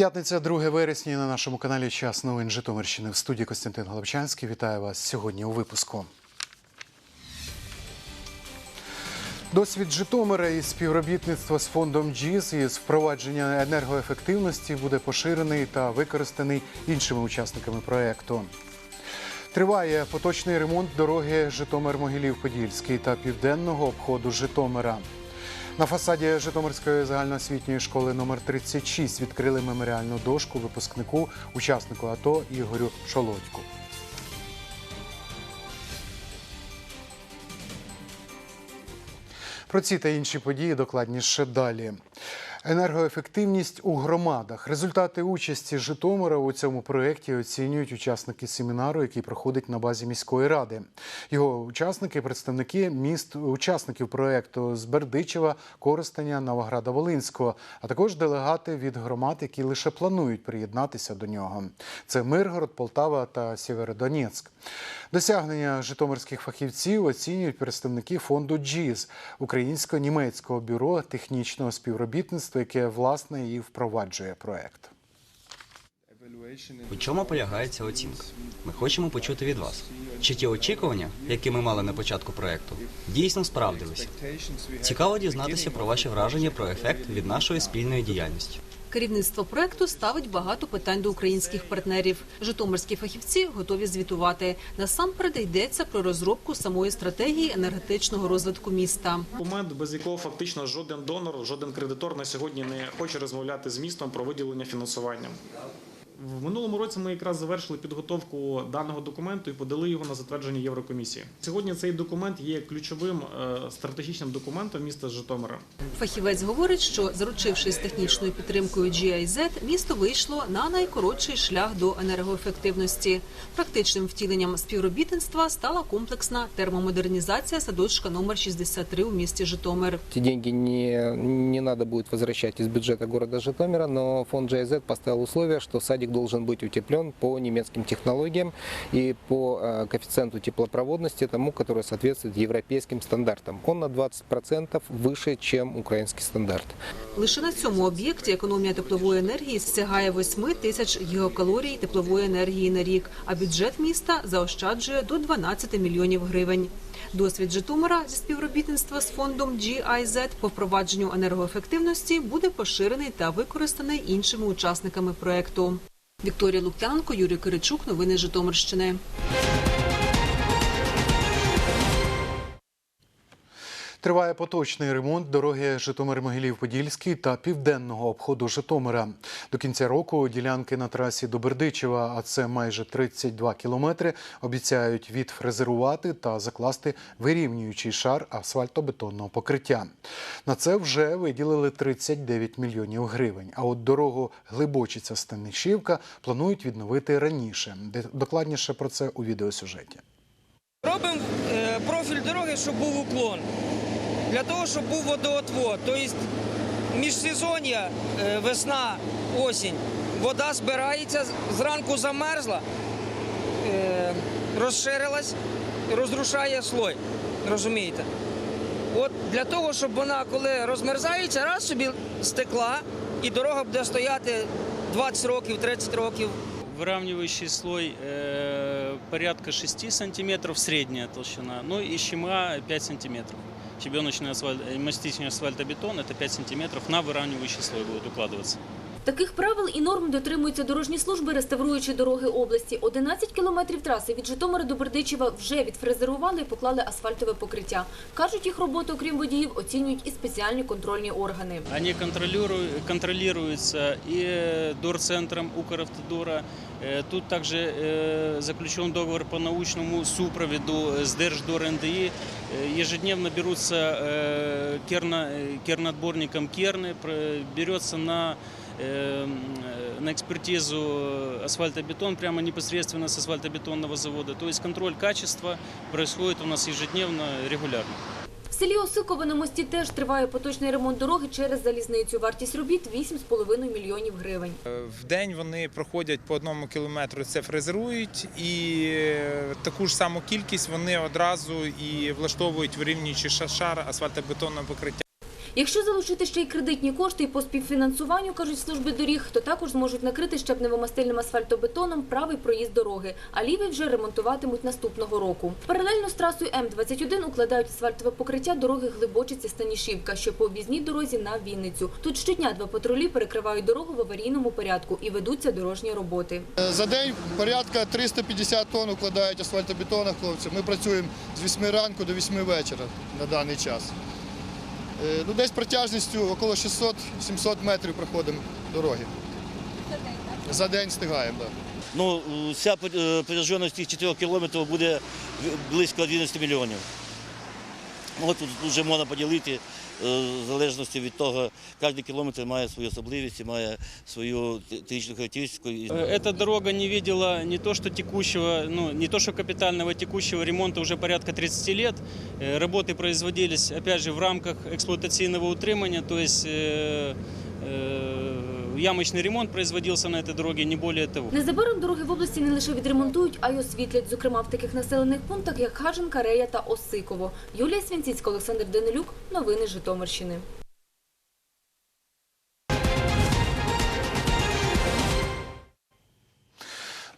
П'ятниця, 2 вересня на нашому каналі Час новин Житомирщини в студії Костянтин Голобчанський. Вітаю вас сьогодні у випуску. Досвід Житомира і співробітництво з фондом ДЖІС із впровадження енергоефективності буде поширений та використаний іншими учасниками проекту. Триває поточний ремонт дороги Житомир-Могилів-Подільський та південного обходу Житомира. На фасаді Житомирської загальноосвітньої школи номер 36 відкрили меморіальну дошку випускнику, учаснику АТО Ігорю Шолодьку. Про ці та інші події докладніше далі. Енергоефективність у громадах. Результати участі Житомира у цьому проєкті оцінюють учасники семінару, який проходить на базі міської ради. Його учасники, представники міст, учасників проєкту з Бердичева, Коростеня, Новограда Волинського, а також делегати від громад, які лише планують приєднатися до нього. Це Миргород, Полтава та Сєвєродонецьк. Досягнення житомирських фахівців оцінюють представники фонду ДЖІЗ Українсько-німецького бюро технічного співробітництва, яке власне і впроваджує проект. У чому полягає ця оцінка? Ми хочемо почути від вас. Чи ті очікування, які ми мали на початку проекту, дійсно справдилися? Цікаво дізнатися про ваші враження про ефект від нашої спільної діяльності. Керівництво проекту ставить багато питань до українських партнерів. Житомирські фахівці готові звітувати. Насамперед йдеться про розробку самої стратегії енергетичного розвитку міста. Момент, без якого фактично жоден донор, жоден кредитор на сьогодні не хоче розмовляти з містом про виділення фінансування. В минулому році ми якраз завершили підготовку даного документу і подали його на затвердження Єврокомісії. Сьогодні цей документ є ключовим е, стратегічним документом міста Житомира. Фахівець говорить, що заручившись технічною підтримкою GIZ, місто вийшло на найкоротший шлях до енергоефективності. Практичним втіленням співробітництва стала комплексна термомодернізація садочка номер 63 у місті Житомир. Эти деньги не, не надо будет возвращать из бюджета города Житомира, но фонд GIZ поставил условие, что садик должен быть утеплен по немецким технологиям и по э, коэффициенту теплопроводности тому, который соответствует европейским стандартам. Он на 20% выше, чем украинский стандарт. Лише на цьому об'єкті економія теплової енергії сягає 8 тисяч гігакалорій теплової енергії на рік, а бюджет міста заощаджує до 12 мільйонів гривень. Досвід Житомира зі співробітництва з фондом GIZ по впровадженню енергоефективності буде поширений та використаний іншими учасниками проекту. Вікторія Луктянко, Юрій Киричук. Новини Житомирщини. Триває поточний ремонт дороги Житомир-Могилів-Подільський та південного обходу Житомира. До кінця року ділянки на трасі до Бердичева, а це майже 32 кілометри, обіцяють відфрезерувати та закласти вирівнюючий шар асфальтобетонного покриття. На це вже виділили 39 мільйонів гривень. А от дорогу Глибочиця Станишівка планують відновити раніше. Докладніше про це у відеосюжеті. Робимо е, профіль дороги, щоб був уклон. Для того, щоб був водоотвод. Тобто міжсезоння, е, весна, осінь, вода збирається, зранку замерзла, е, розширилась, розрушає слой. Розумієте? От для того, щоб вона, коли розмерзається, раз собі стекла, і дорога буде стояти 20 років, 30 років. Выравнивающий слой э, порядка 6 сантиметров, средняя толщина, ну и щема 5 сантиметров. Щебеночный асфальт, э, мастичный асфальтобетон это 5 сантиметров на выравнивающий слой будет укладываться. Таких правил і норм дотримуються дорожні служби, реставруючи дороги області. 11 кілометрів траси від Житомира до Бердичева вже відфрезерували і поклали асфальтове покриття. Кажуть, їх роботу, окрім водіїв, оцінюють і спеціальні контрольні органи. Они контролируют, контролируются и э, дорцентром Укравтодора. Э, Тут также э, заключен договор по научному супроводу с Держдор НДИ. Э, Ежедневно берутся э, керно, э, кернотборником керны, про- берется на э, на экспертизу асфальтобетон прямо непосредственно с асфальтобетонного завода. То есть контроль качества происходит у нас ежедневно, регулярно. В селі Осикове на мості теж триває поточний ремонт дороги через залізницю. Вартість робіт 8,5 мільйонів гривень. В день вони проходять по одному кілометру, це фрезерують, і е, таку ж саму кількість вони одразу і влаштовують вирівнюючи ша- шар асфальтобетонного покриття. Якщо залучити ще й кредитні кошти і по співфінансуванню, кажуть служби доріг, то також зможуть накрити щебневомастильним асфальтобетоном правий проїзд дороги, а лівий вже ремонтуватимуть наступного року. Паралельно з трасою М21 укладають асфальтове покриття дороги Глибочиця-Станішівка, що по об'їзній дорозі на Вінницю. Тут щодня два патрулі перекривають дорогу в аварійному порядку і ведуться дорожні роботи. За день порядка 350 тонн укладають асфальтобетону хлопці. Ми працюємо з 8 ранку до 8 вечора на даний час. Е, Ну, десь протяжністю около 600-700 метрів проходимо дороги. За день встигаємо, так. Ну, вся протяжність цих 4 кілометрів буде близько 11 мільйонів. Ну, От тут вже можна поділити, в залежності від того, кожен кілометр має свою особливість, і має свою технічну характеристику. І- Э, Эта дорога не видела не то что текущего, ну не то что капитального текущего ремонта уже порядка 30 лет. Э, Работы производились, опять же, в рамках эксплуатационного утримания, то есть э, э, ямочный ремонт производился на этой дороге, не более того. Незабаром дороги в області не лише відремонтують, а й освітлять, зокрема в таких населених пунктах, як Хаженка, Рея та Осиково. Юлія Свінціцька, Олександр Данилюк. Новини Житомирщини.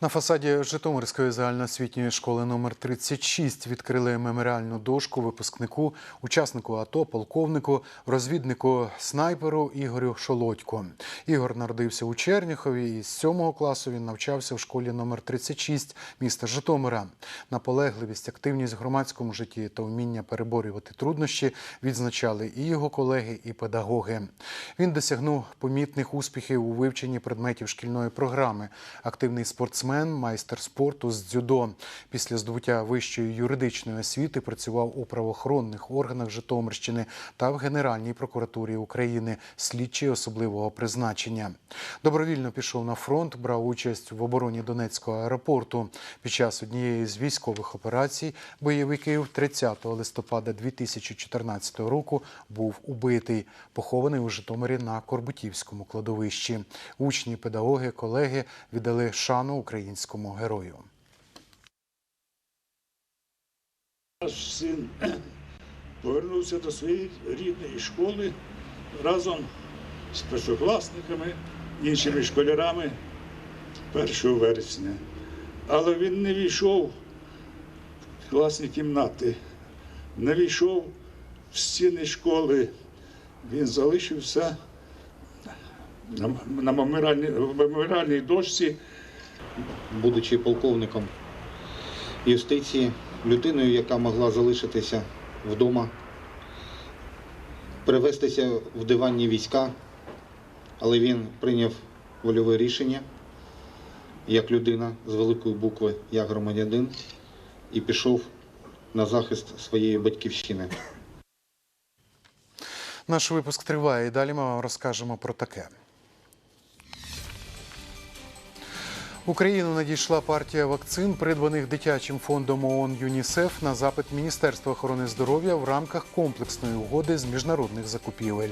На фасаді Житомирської загальноосвітньої школи номер 36 відкрили меморіальну дошку випускнику, учаснику АТО, полковнику, розвіднику снайперу Ігорю Шолодько. Ігор народився у Черніхові і з 7 класу він навчався в школі номер 36 міста Житомира. Наполегливість, активність в громадському житті та вміння переборювати труднощі відзначали і його колеги, і педагоги. Він досягнув помітних успіхів у вивченні предметів шкільної програми. Активний спортсмен, майстер спорту з дзюдо. Після здобуття вищої юридичної освіти працював у правоохоронних органах Житомирщини та в Генеральній прокуратурі України, слідчий особливого призначення. Добровільно пішов на фронт, брав участь в обороні Донецького аеропорту. Під час однієї з військових операцій бойовиків 30 листопада 2014 року був убитий, похований у Житомирі на Корбутівському кладовищі. Учні, педагоги, колеги віддали шану українському герою. Наш син повернувся до своєї рідної школи разом з першокласниками, іншими школярами 1 вересня. Але він не війшов в класні кімнати, не війшов в стіни школи. Він залишився на, меморіальній дошці будучи полковником юстиції, людиною, яка могла залишитися вдома, перевестися в диванні війська, але він прийняв вольове рішення як людина з великої букви, як громадянин, і пішов на захист своєї батьківщини. Наш випуск триває і далі ми вам розкажемо про таке. Україну надійшла партія вакцин, придбаних дитячим фондом ООН ЮНІСЕФ на запит Міністерства охорони здоров'я в рамках комплексної угоди з міжнародних закупівель.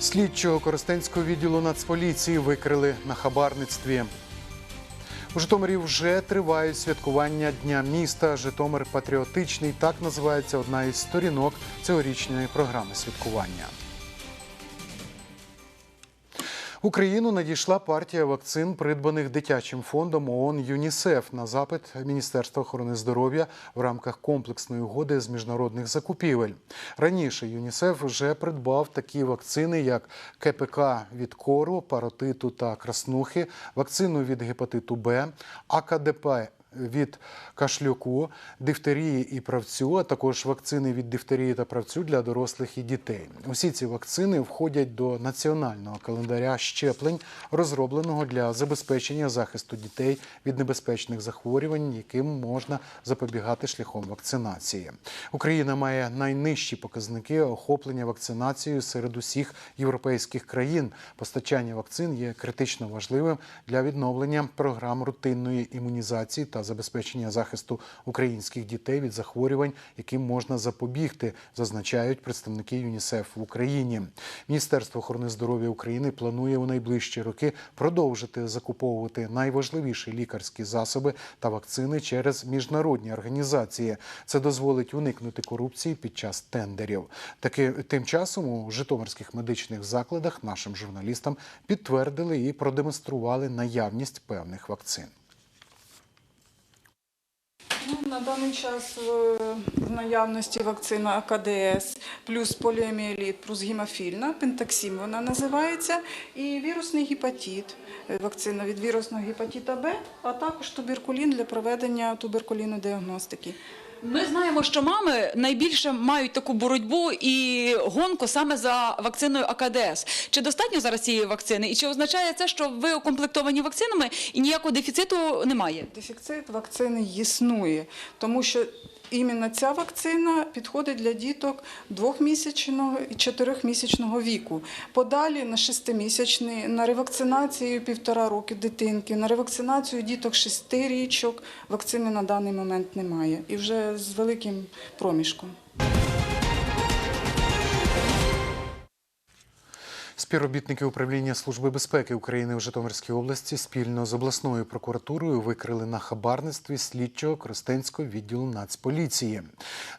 Слідчого Коростенського відділу Нацполіції викрили на хабарництві. У Житомирі вже тривають святкування Дня міста. Житомир патріотичний. Так називається одна із сторінок цьогорічної програми святкування. Україну надійшла партія вакцин, придбаних дитячим фондом ООН ЮНІСЕФ на запит Міністерства охорони здоров'я в рамках комплексної угоди з міжнародних закупівель. Раніше ЮНІСЕФ вже придбав такі вакцини, як КПК від кору, паротиту та краснухи, вакцину від гепатиту Б, АКДП від кашлюку, дифтерії і правцю, а також вакцини від дифтерії та правцю для дорослих і дітей. Усі ці вакцини входять до національного календаря щеплень, розробленого для забезпечення захисту дітей від небезпечних захворювань, яким можна запобігати шляхом вакцинації. Україна має найнижчі показники охоплення вакцинацією серед усіх європейських країн. Постачання вакцин є критично важливим для відновлення програм рутинної імунізації та забезпечення захисту українських дітей від захворювань, яким можна запобігти, зазначають представники ЮНІСЕФ в Україні. Міністерство охорони здоров'я України планує у найближчі роки продовжити закуповувати найважливіші лікарські засоби та вакцини через міжнародні організації. Це дозволить уникнути корупції під час тендерів. Таки тим часом у житомирських медичних закладах нашим журналістам підтвердили і продемонстрували наявність певних вакцин. Ну, на даний час в наявності вакцина АКДС плюс поліоміеліт, плюс гемофільна, пентаксім вона називається, і вірусний гепатит, е, вакцина від вірусного гепатита Б, а також туберкулін для проведення туберкулінної діагностики. Ми знаємо, що мами найбільше мають таку боротьбу і гонку саме за вакциною АКДС. Чи достатньо зараз цієї вакцини? І чи означає це, що ви укомплектовані вакцинами і ніякого дефіциту немає? Дефіцит вакцини існує, тому що іменно ця вакцина підходить для діток двохмісячного і чотирьохмісячного віку. Подалі на шестимісячний, на ревакцинацію півтора роки дитинки, на ревакцинацію діток шести річок вакцини на даний момент немає. І вже з великим проміжком. Співробітники управління Служби безпеки України в Житомирській області спільно з обласною прокуратурою викрили на хабарництві слідчого Коростенського відділу Нацполіції.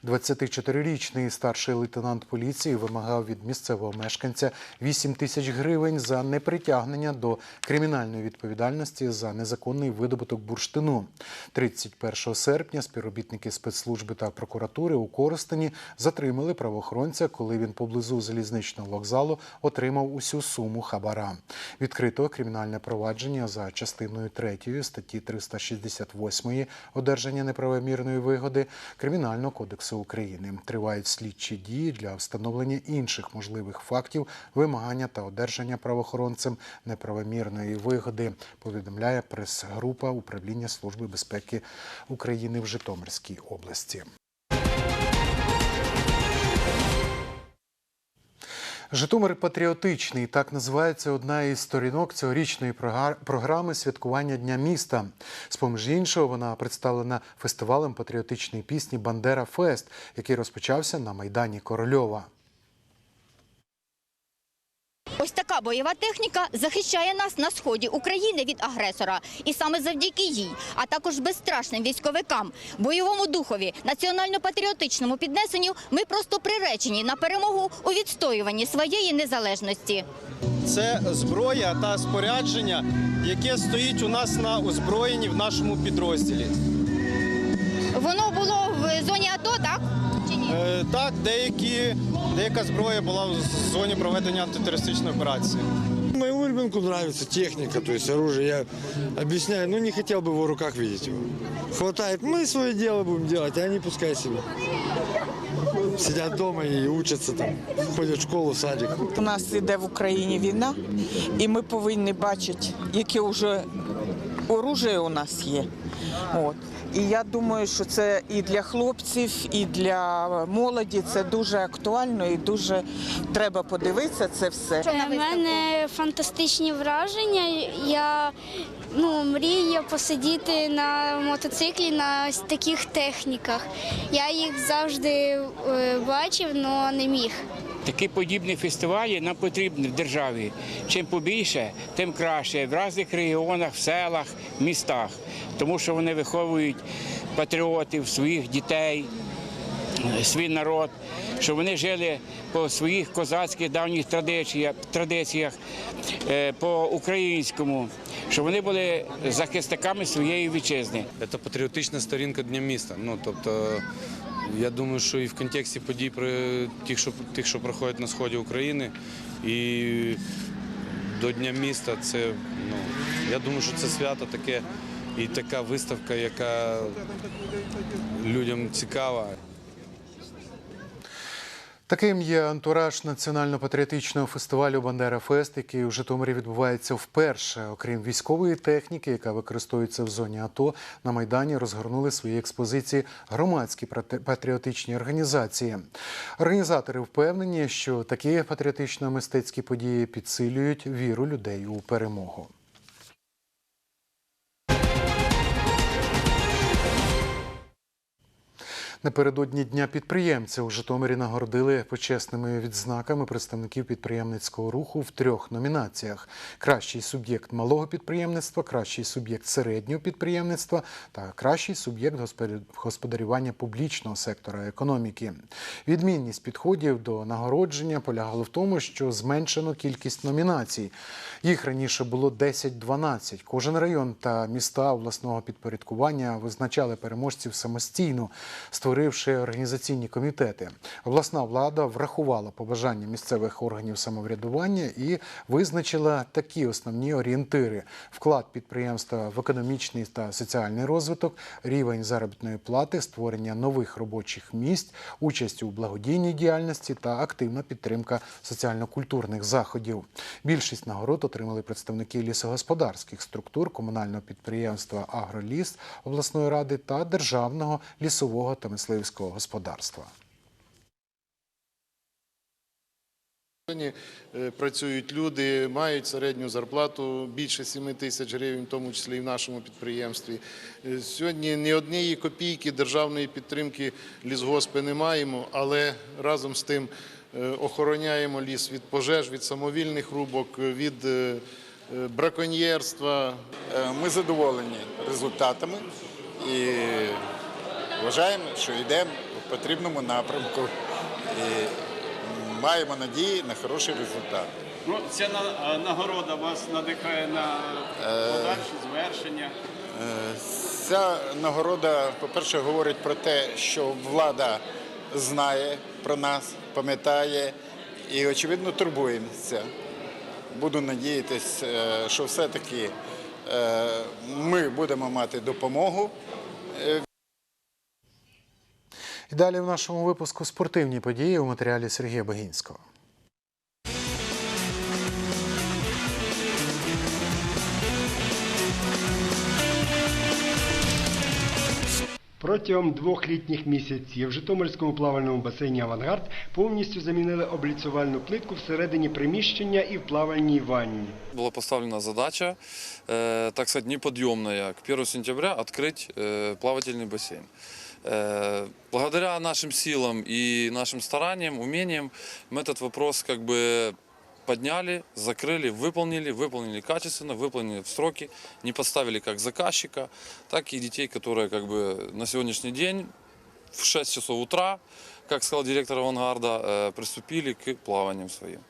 24-річний старший лейтенант поліції вимагав від місцевого мешканця 8 тисяч гривень за непритягнення до кримінальної відповідальності за незаконний видобуток бурштину. 31 серпня співробітники спецслужби та прокуратури у Коростені затримали правоохоронця, коли він поблизу залізничного вокзалу отримав усю суму хабара. Відкрито кримінальне провадження за частиною 3 статті 368 одержання неправомірної вигоди Кримінального кодексу України. Тривають слідчі дії для встановлення інших можливих фактів вимагання та одержання правоохоронцем неправомірної вигоди. Повідомляє прес-група управління Служби безпеки України в Житомирській області. Житомир патріотичний так називається одна із сторінок цьогорічної програми святкування Дня міста. З поміж іншого, вона представлена фестивалем патріотичної пісні Бандера Фест, який розпочався на майдані Корольова. Ось така бойова техніка захищає нас на сході України від агресора, і саме завдяки їй, а також безстрашним військовикам, бойовому духові, національно-патріотичному піднесенню, ми просто приречені на перемогу у відстоюванні своєї незалежності. Це зброя та спорядження, яке стоїть у нас на озброєнні в нашому підрозділі. Воно було в зоні АТО, так? Чи ні? Е, так, деякі, деяка зброя була в зоні проведення антитерористичної операції. Моему ребенку нравится техника, то есть оружие. Я объясняю, ну не хотел бы его в руках видеть его. Хватает, мы свое дело будем делать, а они пускай себе. Сидят дома и учатся там, ходят в школу, в садик. У нас іде в Україні війна, і ми повинні бачити, яке вже оружие у нас є. От. І я думаю, що це і для хлопців, і для молоді це дуже актуально і дуже треба подивитися це все. У мене фантастичні враження. Я ну, мрію посидіти на мотоциклі на таких техніках. Я їх завжди е, бачив, але не міг. Такі подібні фестивалі нам потрібні в державі. Чим побільше, тим краще в різних регіонах, селах, містах, тому що вони виховують патріотів, своїх дітей, свій народ, щоб вони жили по своїх козацьких давніх традиціях, традиціях е, по українському, щоб вони були захисниками своєї вітчизни. Це патріотична сторінка Дня міста. Ну тобто, я думаю, що і в контексті подій при тих, що тих, що проходять на сході України, і до Дня міста, це ну я думаю, що це свято таке і така виставка, яка людям цікава. Таким є антураж національно-патріотичного фестивалю Бандера Фест, який у Житомирі відбувається вперше. Окрім військової техніки, яка використовується в зоні АТО, на майдані розгорнули свої експозиції громадські патріотичні організації. Організатори впевнені, що такі патріотично-мистецькі події підсилюють віру людей у перемогу. Напередодні Дня підприємця у Житомирі нагородили почесними відзнаками представників підприємницького руху в трьох номінаціях: кращий суб'єкт малого підприємництва, кращий суб'єкт середнього підприємництва та кращий суб'єкт господарювання публічного сектора економіки. Відмінність підходів до нагородження полягала в тому, що зменшено кількість номінацій. Їх раніше було 10-12. Кожен район та міста обласного підпорядкування визначали переможців самостійно, створивши організаційні комітети. Обласна влада врахувала побажання місцевих органів самоврядування і визначила такі основні орієнтири: вклад підприємства в економічний та соціальний розвиток, рівень заробітної плати, створення нових робочих місць, участь у благодійній діяльності та активна підтримка соціально-культурних заходів. Більшість нагород отримали представники лісогосподарських структур комунального підприємства Агроліс обласної ради та державного лісового та мисливського господарства. Е, працюють люди, мають середню зарплату більше 7 тисяч гривень, в тому числі і в нашому підприємстві. Е, Сьогодні ні однієї копійки державної підтримки лісгоспи не маємо, але разом з тим е, охороняємо ліс від пожеж, від самовільних рубок, від браконьєрства. Ми задоволені результатами і вважаємо, що йдемо в потрібному напрямку. І маємо надії на хороший результат. Ну, ця на- нагорода вас надихає на подальші звершення. Е, Ця нагорода, по-перше, говорить про те, що влада знає про нас, пам'ятає і, очевидно, турбуємося. Буду надіятися, е, що все-таки е, ми будемо мати допомогу е, І далі в нашому випуску спортивні події у матеріалі Сергія Багінського. Протягом двох літніх місяців в Житомирському плавальному басейні Авангард повністю замінили обліцювальну плитку всередині приміщення і в плавальній ванні. Была поставлена задача, э, так сказать, неподъемная, к 1 сентября открыть э, плавательный бассейн. Э, благодаря нашим силам и нашим стараниям, умениям мы этот вопрос как бы подняли, закрыли, выполнили, выполнили качественно, выполнили в сроки, не подставили как заказчика, так и детей, которые как бы на сегодняшний день в 6 часов утра, как сказал директор авангарда, э, приступили к плаваниям своим.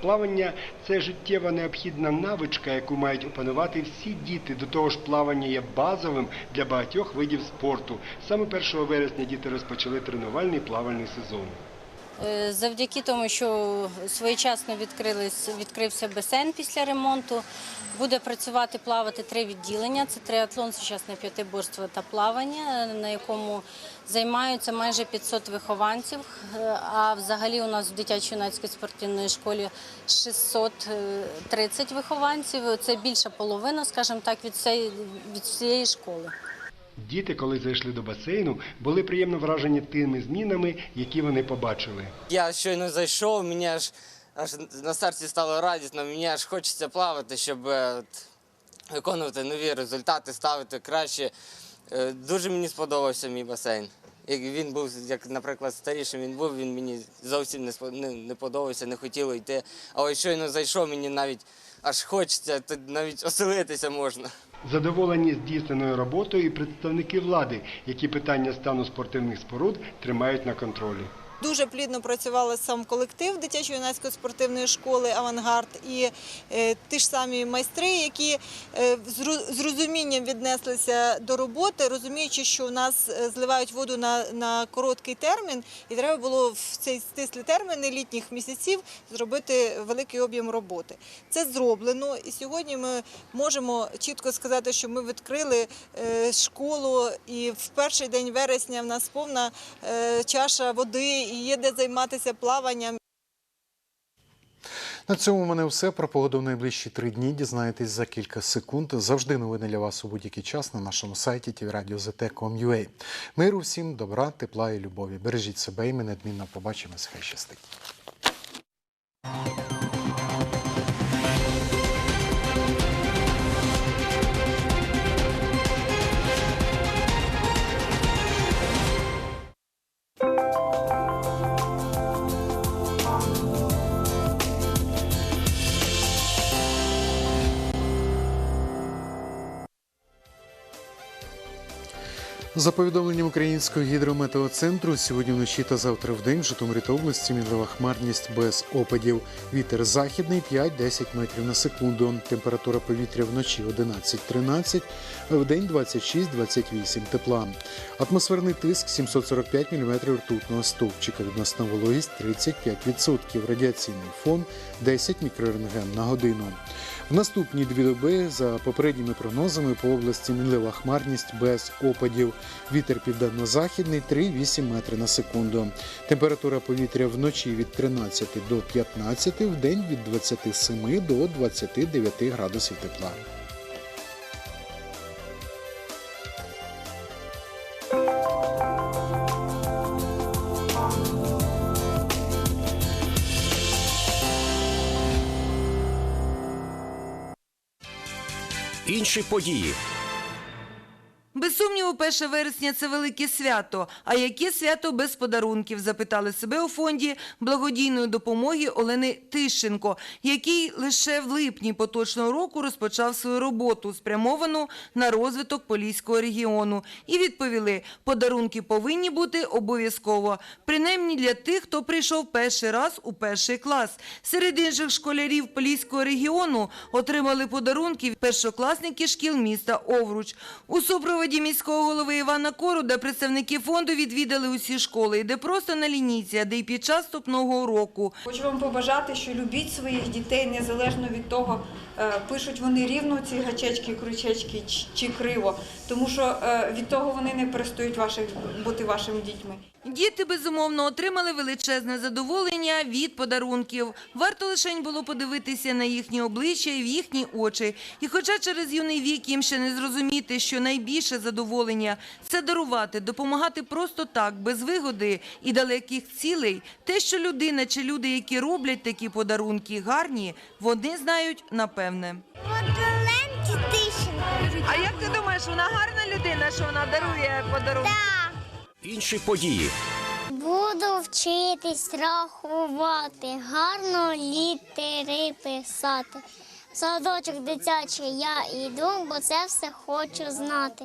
Плавання це життєва необхідна навичка, яку мають опанувати всі діти. До того ж, плавання є базовим для багатьох видів спорту. Саме 1 вересня діти розпочали тренувальний плавальний сезон. Е, Завдяки тому, що своєчасно відкрився басейн після ремонту, буде працювати плавати три відділення: це триатлон, сучасне п'ятиборство та плавання, на якому займаються майже 500 вихованців. Е, А взагалі у нас в дитячо-юнацькій спортивній школі 630 вихованців. Це більша половина, скажімо так, від всієї школи. Діти, коли зайшли до басейну, були приємно вражені тими змінами, які вони побачили. Я щойно зайшов, мені аж, аж на серці стало радісно, мені аж хочеться плавати, щоб е, от, виконувати нові результати, ставити краще. Е, Дуже мені сподобався мій басейн. Як він був, як, наприклад, старішим він був, він мені зовсім не, не, не подобався, не хотіло йти. А ось щойно зайшов, мені навіть аж хочеться, тут навіть оселитися можна. Задоволені здійсненою роботою і представники влади, які питання стану спортивних споруд тримають на контролі. Дуже плідно працювали сам колектив дитячо-юнацької спортивної школи Авангард і е, ті ж самі майстри, які е, з розумінням віднеслися до роботи, розуміючи, що у нас е, зливають воду на, на короткий термін, і треба було в цей стислі терміни літніх місяців зробити великий об'єм роботи. Це зроблено, і сьогодні ми можемо чітко сказати, що ми відкрили школу, і в перший день вересня в нас повна чаша води і є де займатися плаванням. На цьому в мене все. Про погоду в найближчі три дні дізнаєтесь за кілька секунд. Завжди новини для вас у будь-який час на нашому сайті tvradio.zt.com.ua. Миру всім, добра, тепла і любові. Бережіть себе і ми недмінно побачимось. Хай щастить. За повідомленням Українського гідрометеоцентру, сьогодні вночі та завтра в день в Житомирі та області мінлива хмарність без опадів. Вітер західний 5-10 метрів на секунду. Температура повітря вночі 11-13, в день 26-28 тепла. Атмосферний тиск 745 мм ртутного стовпчика. Відносна вологість 35%. Радіаційний фон 10 мікрорентген на годину. В наступні дві доби за попередніми прогнозами по області мінлива хмарність без опадів. Вітер південно-західний 3,8 метри на секунду. Температура повітря вночі від 13 до 15, в день від 27 до 29 градусів тепла. Інші події. Без сумніву, 1 вересня це велике свято. А яке свято без подарунків? Запитали себе у фонді благодійної допомоги Олени Тищенко, який лише в липні поточного року розпочав свою роботу, спрямовану на розвиток Поліського регіону. І відповіли, подарунки повинні бути обов'язково, принаймні для тих, хто прийшов перший раз у перший клас. Серед інших школярів Поліського регіону отримали подарунки першокласники шкіл міста Овруч. У супроводі міського голови Івана Коруда представники фонду відвідали усі школи, де просто на лінійці, а де й під час вступного уроку. Хочу вам побажати, що любіть своїх дітей незалежно від того, е, пишуть вони рівно ці гачечки, крючечки чи- криво, тому що е, від того вони не перестають ваших, бути вашими дітьми. Діти, безумовно, отримали величезне задоволення від подарунків. Варто лише було подивитися на їхні обличчя і в їхні очі. І хоча через юний вік їм ще не зрозуміти, що найбільше задоволення – це дарувати, допомагати просто так, без вигоди і далеких цілей, те, що людина чи люди, які роблять такі подарунки гарні, вони знають напевне. А як ти думаєш, вона гарна людина, що вона дарує подарунки? Інші події. Буду вчитись рахувати, гарно літери писати. Садочок дитячий я йду, бо це все хочу знати.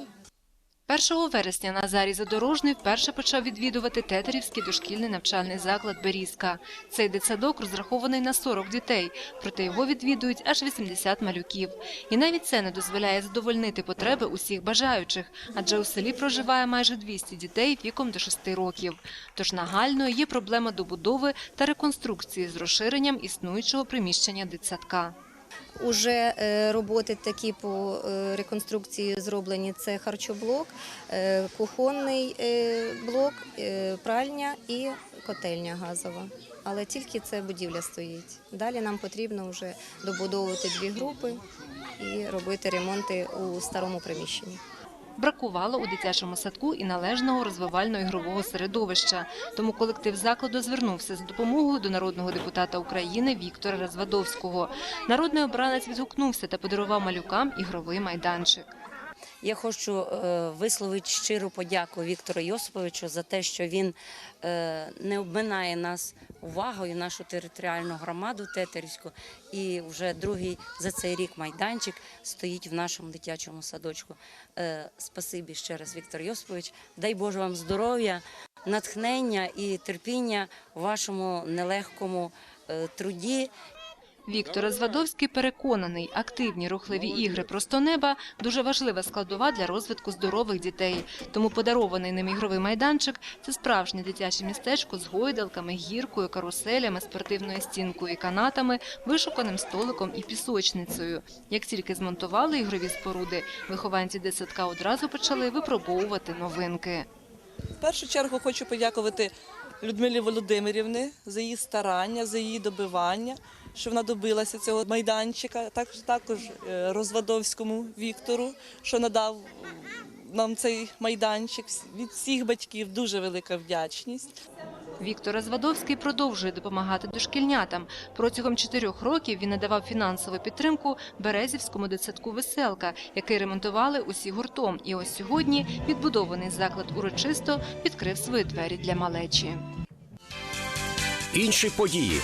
1 вересня Назарій Задорожний вперше почав відвідувати Тетерівський дошкільний навчальний заклад «Берізка». Цей дитсадок розрахований на 40 дітей, проте його відвідують аж 80 малюків. І навіть це не дозволяє задовольнити потреби усіх бажаючих, адже у селі проживає майже 200 дітей віком до 6 років. Тож нагальною є проблема добудови та реконструкції з розширенням існуючого приміщення дитсадка. Уже е, роботи такі по е, реконструкції зроблені. Це харчоблок, е, кухонний блок, пральня і котельня газова. Але тільки це будівля стоїть. Далі нам потрібно вже добудовувати дві групи і робити ремонти у старому приміщенні. Бракувало у дитячому садку і належного розвивально-ігрового середовища. Тому колектив закладу звернувся з допомогою до народного депутата України Віктора Розвадовського. Народний обранець відгукнувся та подарував малюкам ігровий майданчик. Я хочу е, висловити щиру подяку Віктору Йосиповичу за те, що він е, не обминає нас увагою, нашу територіальну громаду Тетерівську. І вже другий за цей рік майданчик стоїть в нашому дитячому садочку. Е, Спасибі ще раз, Віктор Йосипович. Дай Боже вам здоров'я, натхнення і терпіння у вашому нелегкому труді. Віктор Розвадовський переконаний, активні рухливі ігри просто неба дуже важлива складова для розвитку здорових дітей. Тому подарований ним ігровий майданчик це справжнє дитяче містечко з гойдалками, гіркою, каруселями, спортивною стінкою і канатами, вишуканим столиком і пісочницею. Як тільки змонтували ігрові споруди, вихованці дитсадка одразу почали випробовувати новинки. В першу чергу хочу подякувати Людмилі Володимирівні за її старання, за її добивання, що вона добилася цього майданчика. Також також е, Розвадовському Віктору, що надав нам цей майданчик. Від всіх батьків дуже велика вдячність. Віктор Розвадовський продовжує допомагати дошкільнятам. Протягом чотирьох років він надавав фінансову підтримку Березівському дитсадку «Веселка», який ремонтували усі гуртом. І ось сьогодні відбудований заклад урочисто відкрив свої двері для малечі. Інші події.